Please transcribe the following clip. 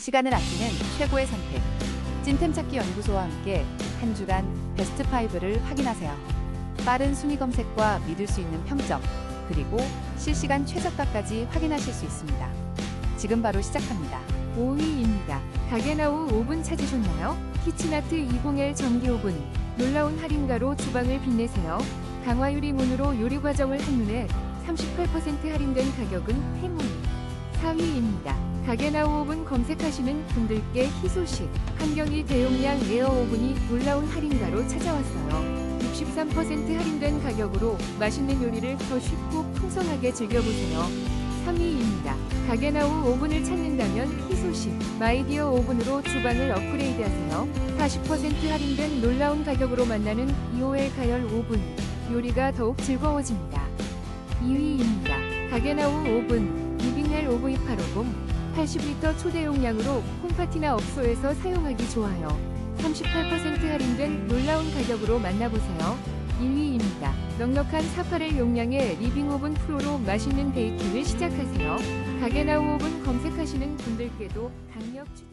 시간을 아끼는 최고의 선택. 찐템 찾기 연구소와 함께 한 주간 베스트 5를 확인하세요. 빠른 순위 검색과 믿을 수 있는 평점, 그리고 실시간 최저가까지 확인하실 수 있습니다. 지금 바로 시작합니다. 5위입니다. 가게나우 오븐 찾으셨나요? 키친아트 20L 전기 오븐. 놀라운 할인가로 주방을 빛내세요. 강화유리 문으로 요리 과정을 한눈에 38% 할인된 가격은 행운. 4위입니다. 가게나우 오븐 검색하시는 분들께 희소식. 한경이 대용량 에어 오븐이 놀라운 할인가로 찾아왔어요. 63% 할인된 가격으로 맛있는 요리를 더 쉽고 풍성하게 즐겨보세요. 3위입니다. 가게나우 오븐을 찾는다면 희소식 마이디어 오븐으로 주방을 업그레이드하세요. 40% 할인된 놀라운 가격으로 만나는 EOL 가열 오븐 요리가 더욱 즐거워집니다. 2위입니다. 가게나우 오븐 리빙헬 OV850 80리터 초대 용량으로 홈파티나 업소에서 사용하기 좋아요. 38% 할인된 놀라운 가격으로 만나보세요. 1위입니다. 넉넉한 48L 용량의 리빙 오븐 프로로 맛있는 베이킹을 시작하세요. 가게나우 오븐 검색하시는 분들께도 강력 추천